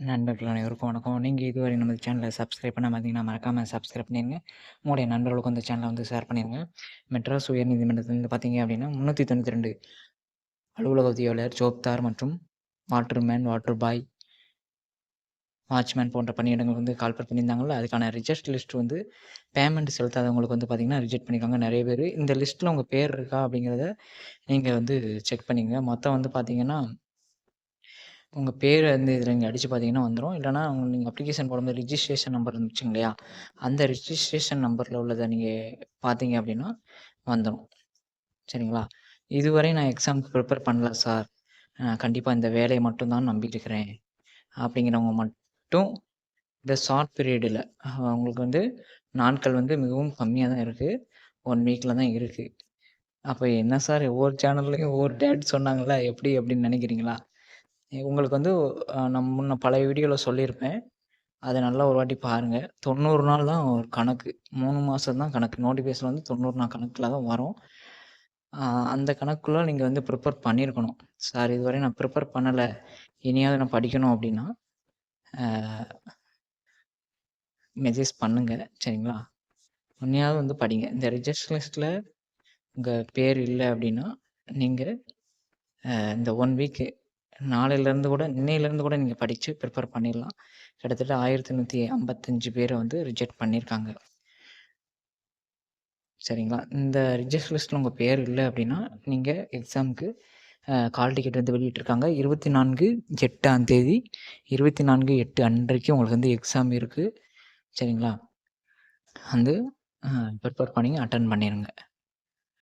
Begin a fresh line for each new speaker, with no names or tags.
நண்பர்கள் அனைவருக்கும் வணக்கம். நீங்கள் இதுவரை நமது சேனலை சப்ஸ்கிரைப் பண்ண பார்த்தீங்கன்னா மறக்காமல் சப்ஸ்கிரைப் பண்ணிடுங்க உங்களுடைய நண்பர்களுக்கும் அந்த சேனலை வந்து ஷேர் பண்ணிடுங்க மெட்ராஸ் உயர்நீதிமன்றத்திலிருந்து பார்த்தீங்க அப்படின்னா, 392 அலுவலக உதவியாளர், ஜோப்தார் மற்றும் வாட்டர்மேன், வாட்டர் பாய், வாட்ச்மேன் போன்ற பணியிடங்கள் வந்து கால்பர் பண்ணியிருந்தாங்கல்ல, அதுக்கான ரிஜெக்ட் லிஸ்ட் வந்து பேமெண்ட் செலுத்தாதவங்களுக்கு வந்து பார்த்தீங்கன்னா, ரிஜெக்ட் பண்ணியிருக்காங்க நிறைய பேர். இந்த லிஸ்ட்டில் உங்கள் பேர் இருக்கா அப்படிங்கிறத நீங்கள் வந்து செக் பண்ணிங்க மொத்தம் வந்து பார்த்திங்கன்னா உங்கள் பேர் வந்து இதில் நீங்கள் அடித்து பார்த்தீங்கன்னா வந்துடும் இல்லைனா உங்கள் நீங்கள் அப்ளிகேஷன் போடும்போது ரிஜிஸ்ட்ரேஷன் நம்பர் இருந்துச்சுங்க இல்லையா? அந்த ரிஜிஸ்ட்ரேஷன் நம்பரில் உள்ளதை நீங்கள் பார்த்தீங்க அப்படின்னா வந்துடும் சரிங்களா? இதுவரை நான் எக்ஸாம்க்கு ப்ரிப்பேர் பண்ணல சார். கண்டிப்பாக இந்த வேலையை மட்டும் தான் நம்பிட்டு இருக்கிறேன். அப்படிங்கிறவங்க மட்டும் இந்த ஷார்ட் பீரியடில் உங்களுக்கு வந்து நாட்கள் வந்து மிகவும் கம்மியாக தான் இருக்குது ஒன் வீக்கில் தான் இருக்குது அப்போ என்ன சார் ஒவ்வொரு சேனல்லையும் ஒவ்வொரு டேட் சொன்னாங்களா எப்படி அப்படின்னு நினைக்கிறீங்களா? உங்களுக்கு வந்து நான் முன்ன பழைய வீடியோவில் சொல்லியிருப்பேன். அதை நல்லா ஒரு வாட்டி பாருங்கள் தொண்ணூறு நாள் தான் ஒரு கணக்கு. மூணு மாதம் தான் கணக்கு. நோட்டிஃபிகேஷன் வந்து 90 நாள் கணக்கில் தான் வரும். அந்த கணக்குள்ளே நீங்கள் வந்து ப்ரிப்பேர் பண்ணியிருக்கணும். சார் இதுவரை நான் ப்ரிப்பேர் பண்ணலை இனியாவது நான் படிக்கணும் அப்படின்னா, மெசேஜ் பண்ணுங்கள் சரிங்களா? உன்னையாவது வந்து படிங்க. இந்த ரிஜிஸ்டர் லிஸ்ட்டில் உங்கள் பேர் இல்லை அப்படின்னா, நீங்கள் இந்த ஒன் வீக்கு நாளையிலேருந்து கூட இன்னையிலேருந்து கூட நீங்கள் படித்து ப்ரிப்பேர் பண்ணிடலாம். கிட்டத்தட்ட ஆயிரத்தி எண்ணூற்றி ஐம்பத்தஞ்சு பேரை வந்து ரிஜெக்ட் பண்ணியிருக்காங்க. சரிங்களா? இந்த ரிஜெக்ட் லிஸ்ட்டில் உங்கள் பேர் இல்லை அப்படின்னா, நீங்கள் எக்ஸாம்க்கு கால் டிக்கெட் வந்து வெளியிட்டிருக்காங்க. 24/8ஆம் தேதி 24/8 அன்றைக்கு உங்களுக்கு வந்து எக்ஸாம் இருக்குது சரிங்களா? வந்து ப்ரிப்பேர் பண்ணி அட்டன் பண்ணிடுங்க